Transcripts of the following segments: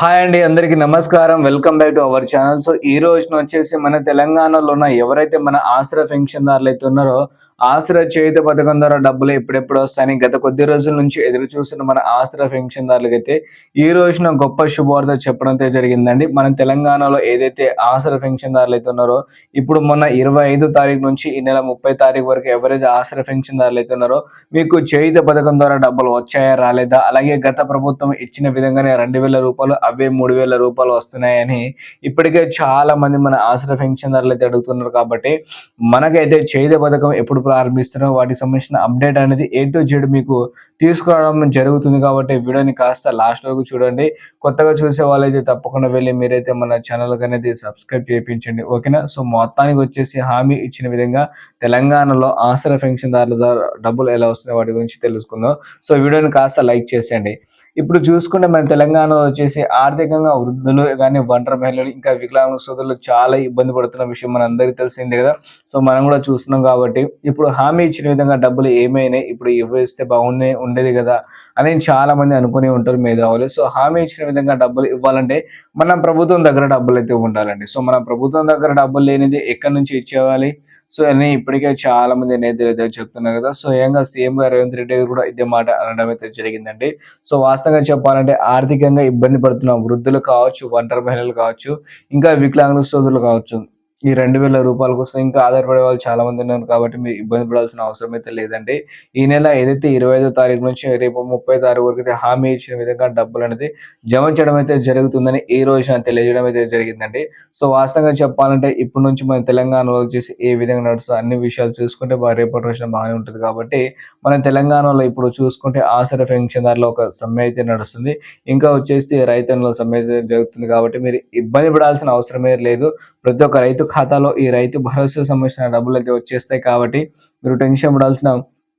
Hi అండి అందరికీ నమస్కారం. Welcome back to our channel. So ఈ రోజున వచ్చేసి మన తెలంగాణలో ఉన్న ఎవరైతే మన ఆశ్ర పెన్షన్దారులు అయితే ఉన్నారో ఆసరా చేయుత పథకం ద్వారా డబ్బులు ఎప్పుడెప్పుడు వస్తాయని గత కొద్ది రోజుల నుంచి ఎదురు చూస్తున్న మన ఆసరా పెన్షన్దారులకైతే ఈ రోజున గొప్ప శుభవార్త చెప్పడంతో జరిగిందండి. మన తెలంగాణలో ఏదైతే ఆశ్ర పెన్షన్దారులు అయితే ఉన్నారో ఇప్పుడు మొన్న ఇరవై ఐదు తారీఖు నుంచి ఈ నెల ముప్పై తారీఖు వరకు ఎవరైతే ఆశ్ర పెన్షన్దారులు అయితే ఉన్నారో మీకు చేయుత పథకం ద్వారా డబ్బులు వచ్చాయా రాలేదా? అలాగే గత ప్రభుత్వం ఇచ్చిన విధంగానే రెండు వేల రూపాయలు అవే మూడు వేల రూపాయలు వస్తున్నాయని ఇప్పటికే చాలా మంది మన ఆశ్ర పెన్షన్దారులు అయితే అడుగుతున్నారు. కాబట్టి మనకైతే చేయుత పథకం ఎప్పుడు ప్రారంభిస్తున్నారో వాటికి సంబంధించిన అప్డేట్ అనేది ఏ టు జెడ్ మీకు తీసుకురావడం జరుగుతుంది కాబట్టి వీడియోని కాస్త లాస్ట్ వరకు చూడండి. కొత్తగా చూసే వాళ్ళైతే తప్పకుండా వెళ్ళి మీరైతే మన ఛానల్కి అనేది సబ్స్క్రైబ్ చేయించండి. ఓకేనా? సో మొత్తానికి వచ్చేసి హామీ ఇచ్చిన విధంగా తెలంగాణలో ఆసర పెన్షన్దారుల ద్వారా డబ్బులు ఎలా వస్తున్నాయి వాటి గురించి తెలుసుకుందాం. సో వీడియోని కాస్త లైక్ చేసేయండి. ఇప్పుడు చూసుకుంటే మన తెలంగాణలో వచ్చేసి ఆర్థికంగా వృద్ధులు కానీ ఒంటరి మహిళలు ఇంకా వికలాంగ సోదరులు చాలా ఇబ్బంది పడుతున్న విషయం మన అందరికీ తెలిసిందే కదా. సో మనం కూడా చూస్తున్నాం కాబట్టి ఇప్పుడు హామీ ఇచ్చిన విధంగా డబ్బులు ఏమైనాయి? ఇప్పుడు ఇవ్వేస్తే బాగుండే ఉండేది కదా అని చాలా మంది అనుకుని ఉంటారు మేధావులు. సో హామీ ఇచ్చిన విధంగా డబ్బులు ఇవ్వాలంటే మన ప్రభుత్వం దగ్గర డబ్బులు అయితే ఉండాలండి. సో మన ప్రభుత్వం దగ్గర డబ్బులు లేనిది ఎక్కడి నుంచి ఇచ్చేవాలి సో అని ఇప్పటికే చాలా మంది నేతలు అయితే చెప్తున్నారు కదా. సో ఏంగా సీఎం గారు రేవంత్ రెడ్డి గారు కూడా ఇదే మాట అనడం అయితే జరిగిందండి. సో వాస్తవంగా చెప్పాలంటే ఆర్థికంగా ఇబ్బంది పడుతున్న వృద్ధులు కావచ్చు ఒంటరి మహిళలు కావచ్చు ఇంకా వికలాంగుల సోదరులు కావచ్చు ఈ రెండు వేల రూపాయల కోసం ఇంకా ఆధారపడే వాళ్ళు చాలా మంది ఉన్నారు కాబట్టి మీరు ఇబ్బంది పడాల్సిన అవసరం అయితే లేదండి. ఈ నెల ఏదైతే ఇరవై ఐదో తారీఖు నుంచి రేపు ముప్పై తారీఖు వరకు అయితే హామీ ఇచ్చిన విధంగా డబ్బులు అనేది జమ చేయడం అయితే జరుగుతుందని ఈ రోజున తెలియజేయడం అయితే జరిగిందండి. సో వాస్తవంగా చెప్పాలంటే ఇప్పటి నుంచి మన తెలంగాణలో వచ్చేసి ఏ విధంగా నడుస్తుంది అన్ని విషయాలు చూసుకుంటే రేపటి రోజున బాగానే ఉంటుంది కాబట్టి మన తెలంగాణలో ఇప్పుడు చూసుకుంటే ఆసర పెన్షన్దారులో ఒక సమ్మె అయితే నడుస్తుంది. ఇంకా వచ్చేసి రైతన్నుల సమ్మె జరుగుతుంది కాబట్టి మీరు ఇబ్బంది పడాల్సిన అవసరమే లేదు. ప్రతి ఒక్క రైతు ఖాతాలో ఈ రైతు భరోసా సంబంధించిన డబ్బులు అయితే వచ్చేస్తాయి కాబట్టి మీరు టెన్షన్ పడాల్సిన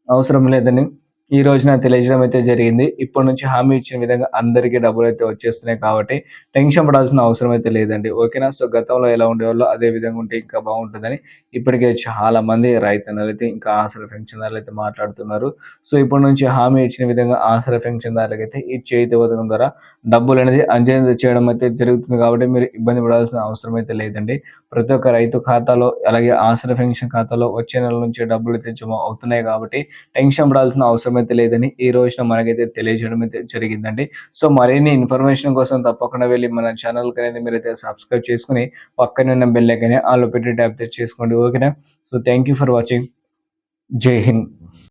అవసరం లేదని ఈ రోజున తెలియజేయడం అయితే జరిగింది. ఇప్పటి నుంచి హామీ ఇచ్చిన విధంగా అందరికీ డబ్బులు అయితే వచ్చేస్తున్నాయి కాబట్టి టెన్షన్ పడాల్సిన అవసరం అయితే లేదండి. ఓకేనా? సో గతంలో ఎలా ఉండేవాళ్ళు అదే విధంగా ఉంటే ఇంకా బాగుంటుందని ఇప్పటికే చాలా మంది రైతన్నలు అయితే ఇంకా ఆసర పెన్షన్దారులు అయితే మాట్లాడుతున్నారు. సో ఇప్పటి నుంచి హామీ ఇచ్చిన విధంగా ఆసర పెన్షన్దారులకు అయితే ఈ చేతి పథకం ద్వారా డబ్బులు అనేది అంజన చేయడం అయితే జరుగుతుంది కాబట్టి మీరు ఇబ్బంది పడాల్సిన అవసరం అయితే లేదండి. ప్రతి ఒక్క రైతు ఖాతాలో అలాగే ఆసర పెన్షన్ ఖాతాలో వచ్చే నెల నుంచి డబ్బులు అయితే జమ అవుతున్నాయి కాబట్టి టెన్షన్ పడాల్సిన అవసరం అయితే లేదని ఈ రోజున మనకైతే తెలియజేయడం అయితే జరిగిందండి. సో మరిన్ని ఇన్ఫర్మేషన్ కోసం తప్పకుండా వెళ్ళి మన ఛానల్కి అనేది మీరైతే సబ్స్క్రైబ్ చేసుకుని పక్కన ఉన్న బెల్ ఐకన్ ఆలో పెట్టి ట్యాప్ చేసుకోండి. ఓకేనా? So thank you for watching. Jai Hind.